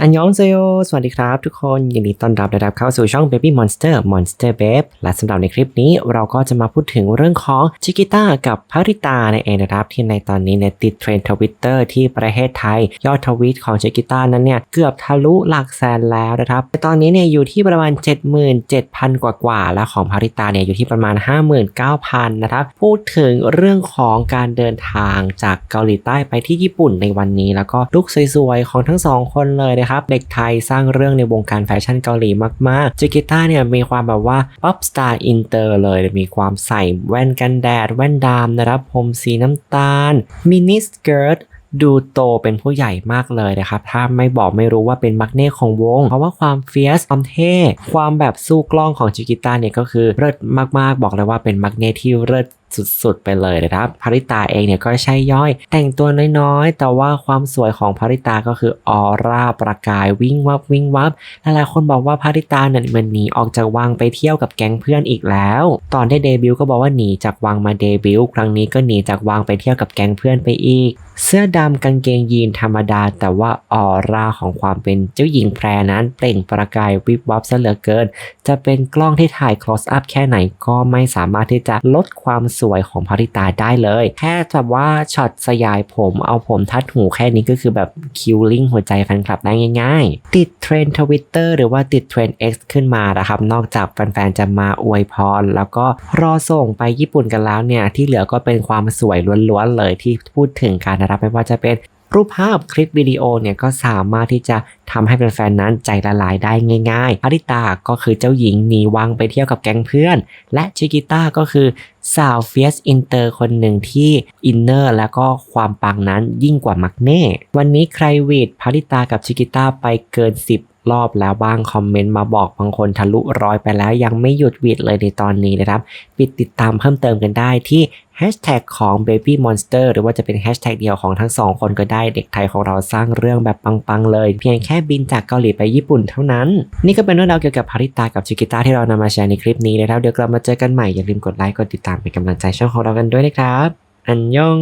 อันยองเซโยสวัสดีครับทุกคนยินดีต้อนรับนะครับเข้าสู่ช่อง Baby Monster Monster Babe และสำหรับในคลิปนี้เราก็จะมาพูดถึงเรื่องของชิกิต้ากับพาริตาในเองนะครับที่ในตอนนี้เนี่ยติดเทรนด์ทวิตเตอร์ที่ประเทศไทย ยอดทวีตของชิกิต้านั้นเนี่ยเกือบทะลุหลักแสนแล้วนะครับแต่ตอนนี้เนี่ยอยู่ที่ประมาณ 77,000 กว่ากว่าและของพาริตาเนี่ยอยู่ที่ประมาณ 59,000นะครับพูดถึงเรื่องของการเดินทางจากเกาหลีใต้ไปที่ญี่ปุ่นในวันนี้ แล้วก็ลุกสวยๆของทั้งสองคนเลยนะครับ เด็กไทยสร้างเรื่องในวงการแฟชั่นเกาหลีมากๆจิกิต้าเนี่ยมีความแบบว่าป๊อปสตาร์อินเตอร์เลย มีความใส่แว่นกันแดด แว่นดำนะครับผมสีน้ำตาล มินิสเกิร์ตดูโตเป็นผู้ใหญ่มากเลยนะครับ ถ้าไม่บอกไม่รู้ว่าเป็นมักเน่ของวง เพราะว่าความเฟียสความเท่ ความแบบสู้กล้องของจิกิต้าเนี่ยก็คือเลิศมากๆ บอกเลยว่าเป็นมักเน่ที่เลิศ สุดๆไปเลยนะครับพาริตาเองเนี่ยก็ใช่ย่อย แต่งตัวน้อยๆ แต่ว่าความสวยของพาริตาก็คือออร่าประกายวิ่งวับวิ่งวับหลายๆคนบอกว่าพาริตาเนี่ยมันหนีออกจากวังไปเที่ยวกับแก๊งเพื่อนอีกแล้ว ตอนได้เดบิวต์ก็บอกว่าหนีจากวังมาเดบิวต์ครั้งนี้ก็หนีจากวังไปเที่ยวกับแก๊งเพื่อนไปอีก เสื้อดำกางเกงยีนธรรมดา แต่ว่าออร่าของความเป็นเจ้าหญิงแพรนั้นเปล่งประกายวิบวับซะเหลือเกิน จะเป็นกล้องที่ถ่าย close up แค่ไหนก็ไม่สามารถที่จะลดความสสวยของพาริตาได้เลย แค่แบบว่าช็อตสยายผมเอาผมทัดหูแค่นี้ก็คือแบบคิวลิงหัวใจแฟนคลับได้ง่าย ๆ ติดเทรนด์ทวิตเตอร์หรือว่าติดเทรนด์ X ขึ้นมานะครับ นอกจากแฟนๆจะมาอวยพร แล้วก็รอส่งไปญี่ปุ่นกันแล้วเนี่ย ที่เหลือก็เป็นความสวยล้วนๆเลยที่พูดถึงการนะครับไม่ว่าจะเป็น รูปภาพคลิปวิดีโอเนี่ยก็สามารถที่จะทำให้แฟนๆนั้นใจละลายได้ง่ายๆ อาริตาก็คือเจ้าหญิงหนีวังไปเที่ยวกับแก๊งเพื่อน และชิกิต้าก็คือสาวเฟียสอินเตอร์คนหนึ่งที่อินเนอร์แล้วก็ความปังนั้นยิ่งกว่ามักเน่ วันนี้ใครวีดพาริตากับชิกิต้าไปเกิน 10รอบแล้วบ้างคอมเมนต์มาบอกบางคนทะลุร้อยไปแล้วยังไม่หยุดวีดเลยในตอนนี้นะครับ ปิดติดตามเพิ่มเติมกันได้ที่ แฮชแท็กของ Baby Monster หรือว่าจะเป็นแฮชแท็กเดียวของทั้งสองคนก็ได้เด็กไทยของเราสร้างเรื่องแบบปังๆเลย เพียงแค่บินจากเกาหลีไปญี่ปุ่นเท่านั้น นี่ก็เป็นเรื่องราวเกี่ยวกับพาริตากับชิกิต้าที่เรานำมาแชร์ในคลิปนี้นะครับเดี๋ยวกลับมาเจอกันใหม่อย่าลืมกดไลค์กดติดตามเป็นกำลังใจช่องของเรากันด้วยนะครับอันยอง